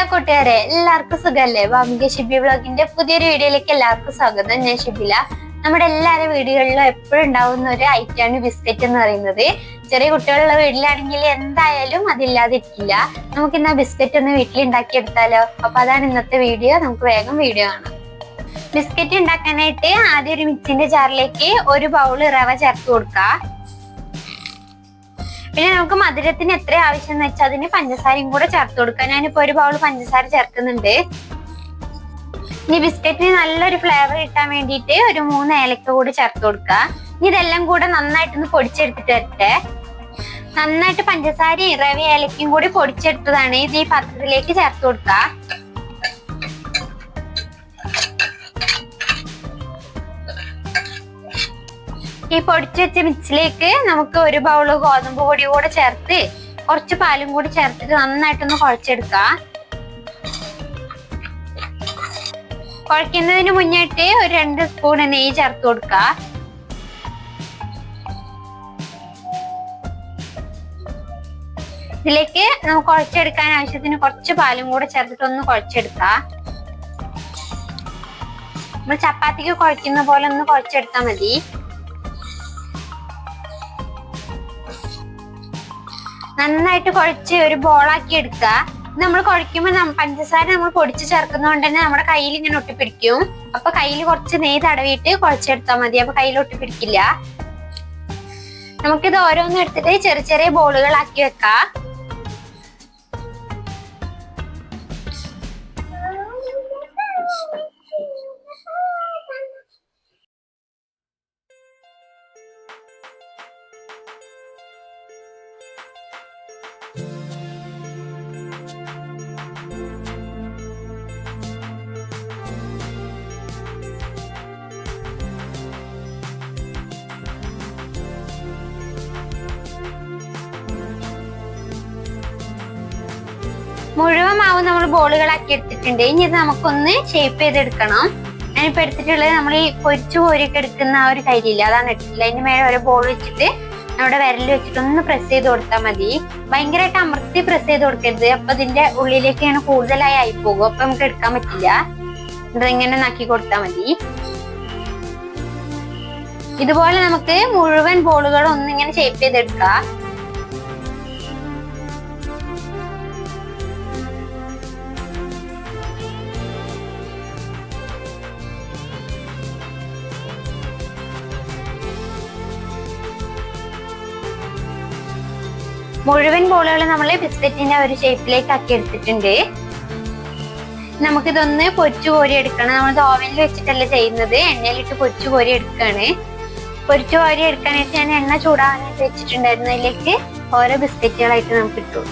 Hello കൂട്ടുകാരെ എല്ലാവർക്കും സുഖല്ലേ? വാമിക ഷിബി ബ്ലോഗിന്റെ പുതിയൊരു വീഡിയോയിലേക്ക് എല്ലാവർക്കും സ്വാഗതം. ഞാൻ ഷിബില. നമ്മുടെ എല്ലാവരുടെ വീടുകളിലും എപ്പോഴും ഉണ്ടാവുന്ന ഒരു ഐറ്റമാണ് ബിസ്ക്കറ്റ് എന്ന് പറയുന്നത്. ചെറിയ കുട്ടികളുള്ള വീട്ടിലാണെങ്കിൽ എന്തായാലും അതില്ലാതിരിക്കില്ല. നമുക്ക് ഇന്ന് ബിസ്ക്കറ്റ് ഒന്ന് വീട്ടിൽ ഉണ്ടാക്കിയെടുത്താലോ അപ്പൊ അതാണ് ഇന്നത്തെ വീഡിയോ. നമുക്ക് വേഗം വീഡിയോ ആണ് ബിസ്ക്കറ്റ് ഉണ്ടാക്കാനായിട്ട് ആദ്യം ഒരു മിക്സിന്റെ ജാറിലേക്ക് ഒരു ബൗൾ റവ ചേർത്ത് കൊടുക്കാം. പിന്നെ നമുക്ക് മധുരത്തിന് എത്ര ആവശ്യം എന്ന് വെച്ചാൽ അതിന് പഞ്ചസാരയും കൂടെ ചേർത്ത് കൊടുക്കാം. ഞാനിപ്പോ ഒരു ബൗൾ പഞ്ചസാര ചേർക്കുന്നുണ്ട്. ഇനി ബിസ്ക്കറ്റിന് നല്ലൊരു ഫ്ലേവർ കിട്ടാൻ വേണ്ടിയിട്ട് ഒരു മൂന്ന് ഏലക്ക കൂടെ ചേർത്ത് കൊടുക്കുക ഇനി ഇതെല്ലാം കൂടെ നന്നായിട്ടൊന്ന് പൊടിച്ചെടുത്തിട്ട് വരട്ടെ. നന്നായിട്ട് പഞ്ചസാരയും റവി ഏലക്കയും കൂടി പൊടിച്ചെടുത്തതാണ്. ഇത് ഈ പാത്രത്തിലേക്ക് ചേർത്ത് കൊടുക്കുക ഈ പൊടിച്ചു വെച്ച മിക്സിലേക്ക് നമുക്ക് ഒരു ബൗൾ ഗോതമ്പ് പൊടി കൂടെ ചേർത്ത് കുറച്ച് പാലും കൂടി ചേർത്തിട്ട് നന്നായിട്ടൊന്ന് കുഴച്ചെടുക്കാം. കുഴക്കുന്നതിന് മുന്നായിട്ട് ഒരു രണ്ട് സ്പൂൺ നെയ്യ് ചേർത്ത് കൊടുക്ക. ഇതിലേക്ക് നമുക്ക് കുഴച്ചെടുക്കാൻ ആവശ്യത്തിന് കുറച്ച് പാലും കൂടെ ചേർത്തിട്ട് ഒന്ന് കുഴച്ചെടുക്കാം. നമ്മൾ ചപ്പാത്തിക്ക് കുഴക്കുന്ന പോലെ ഒന്ന് കുഴച്ചെടുത്താൽ മതി. നന്നായിട്ട് കുഴച്ച് ഒരു ബോളാക്കി എടുക്കുക നമ്മൾ കുഴക്കുമ്പോൾ പഞ്ചസാര നമ്മൾ പൊടിച്ച് ചേർക്കുന്നതുകൊണ്ട് തന്നെ നമ്മുടെ കയ്യിൽ ഇങ്ങനെ ഒട്ടിപ്പിടിക്കും. അപ്പൊ കയ്യിൽ കുറച്ച് നെയ്യ് തടവിയിട്ട് കുഴച്ചെടുത്താൽ മതി. അപ്പൊ കയ്യിൽ ഒട്ടിപ്പിടിക്കില്ല. നമുക്കിത് ഓരോന്നും എടുത്തിട്ട് ചെറിയ ചെറിയ ബോളുകളാക്കി വെക്കാം. മുഴുവൻ മാവ് നമ്മൾ ബോളുകളാക്കി എടുത്തിട്ടുണ്ട്. ഇനി ഇത് നമുക്കൊന്ന് ഷേപ്പ് ചെയ്തെടുക്കണം. ഞാനിപ്പോ എടുത്തിട്ടുള്ളത് നമ്മൾ ഈ പൊരിച്ചു കോരിയൊക്കെ എടുക്കുന്ന ആ ഒരു കരിയില്ല അതാണ് എടുത്തിട്ടില്ല അതിന്റെ മേലെ ഓരോ ബോൾ വെച്ചിട്ട് നമ്മുടെ വിരൽ വെച്ചിട്ട് ഒന്ന് പ്രസ് ചെയ്ത് കൊടുത്താൽ മതി. ഭയങ്കരമായിട്ട് അമർത്തി പ്രസ് ചെയ്ത് കൊടുക്കരുത്. അപ്പൊ ഇതിന്റെ ഉള്ളിലേക്കാണ് കൂടുതലായി ആയി പോകും അപ്പൊ നമുക്ക് എടുക്കാൻ പറ്റില്ല. ഇതിങ്ങനെ നാക്കി കൊടുത്താൽ മതി. ഇതുപോലെ നമുക്ക് മുഴുവൻ ബോളുകളും ഒന്നിങ്ങനെ ഷേപ്പ് ചെയ്തെടുക്കാം. മുഴുവൻ ബോളുകൾ നമ്മൾ ബിസ്ക്കറ്റിന്റെ ഒരു ഷേപ്പിലേക്ക് ആക്കി എടുത്തിട്ടുണ്ട് നമുക്കിതൊന്ന് പൊരിച്ചു കോരി എടുക്കണം നമ്മൾ ഓവനിൽ വെച്ചിട്ടല്ല ചെയ്യുന്നത്. എണ്ണയിലിട്ട് പൊരിച്ചു കോരി എടുക്കുകയാണ് പൊരിച്ചു കോരി എടുക്കാനായിട്ട് ഞാൻ എണ്ണ ചൂടാകാനായിട്ട് വെച്ചിട്ടുണ്ടായിരുന്നു. അതിലേക്ക് ഓരോ ബിസ്ക്കറ്റുകളായിട്ട് നമുക്ക് ഇട്ടു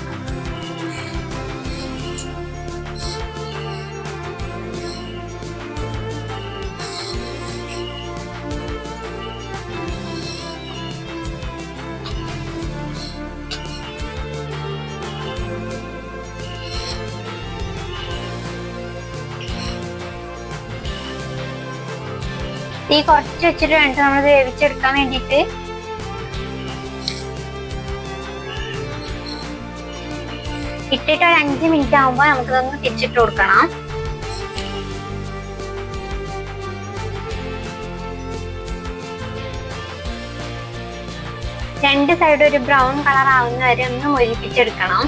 തീ കുറച്ച് വെച്ചിട്ട് വേണ്ട നമ്മൾ വേവിച്ചെടുക്കാൻ വേണ്ടിയിട്ട്. ഇട്ടിട്ട് ഒരു അഞ്ച് മിനിറ്റ് ആകുമ്പോൾ നമുക്കിതൊന്ന് തിരിച്ചിട്ട് കൊടുക്കണം. രണ്ട് സൈഡ് ഒരു ബ്രൗൺ കളർ ആവുന്ന വരെ ഒന്ന് മൊരിപ്പിച്ചെടുക്കണം.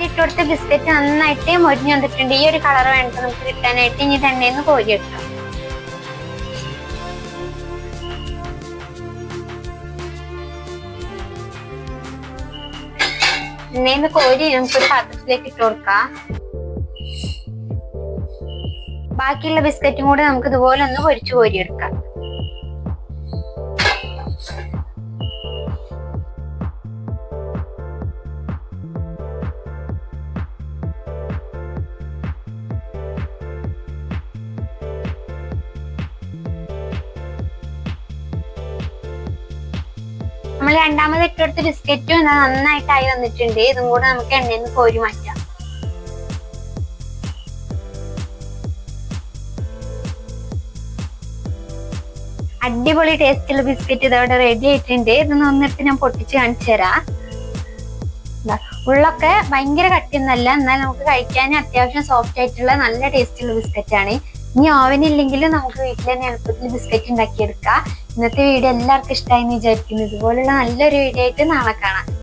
ആദ്യം ഇട്ട് കൊടുത്ത ബിസ്ക്കറ്റ് നന്നായിട്ട് മൊരിഞ്ഞു വന്നിട്ടുണ്ട്. ഈ ഒരു കളർ വേണ്ട നമുക്ക് കിട്ടാനായിട്ട് ഇനി തന്നെയെന്ന് കോരിയെടുക്കാം എണ്ണയിൽ കോരി നമുക്കൊരു പാത്രത്തിലേക്ക് ഇട്ട് കൊടുക്കാം. ബാക്കിയുള്ള ബിസ്ക്കറ്റും കൂടെ നമുക്ക് ഇതുപോലെ ഒന്ന് പൊരിച്ചു കോരിയെടുക്കാം നമ്മൾ രണ്ടാമത് ഇട്ടെടുത്ത ബിസ്ക്കറ്റും നന്നായിട്ടായി വന്നിട്ടുണ്ട്. ഇതും കൂടെ നമുക്ക് എണ്ണയിൽ നിന്ന് കോരി മാറ്റാം. അടിപൊളി ടേസ്റ്റുള്ള ബിസ്ക്കറ്റ് ഇതോടെ റെഡി ആയിട്ടുണ്ട്. ഇത് നിന്നിട്ട് ഞാൻ പൊട്ടിച്ച് കാണിച്ചു തരാം. ഉള്ളൊക്കെ ഭയങ്കര കട്ടിയൊന്നല്ല. എന്നാൽ നമുക്ക് കഴിക്കാൻ അത്യാവശ്യം സോഫ്റ്റ് ആയിട്ടുള്ള നല്ല ടേസ്റ്റുള്ള ആണ് ഇനി ഓവനില്ലെങ്കിലും നമുക്ക് വീട്ടിൽ തന്നെ എളുപ്പത്തിൽ ബിസ്ക്കറ്റ് ഉണ്ടാക്കിയെടുക്കാം. ഇന്നത്തെ വീഡിയോ എല്ലാവർക്കും ഇഷ്ടമായി എന്ന് വിചാരിക്കുന്നു. ഇതുപോലുള്ള നല്ലൊരു വീഡിയോ ആയിട്ട് നാളെ കാണാം.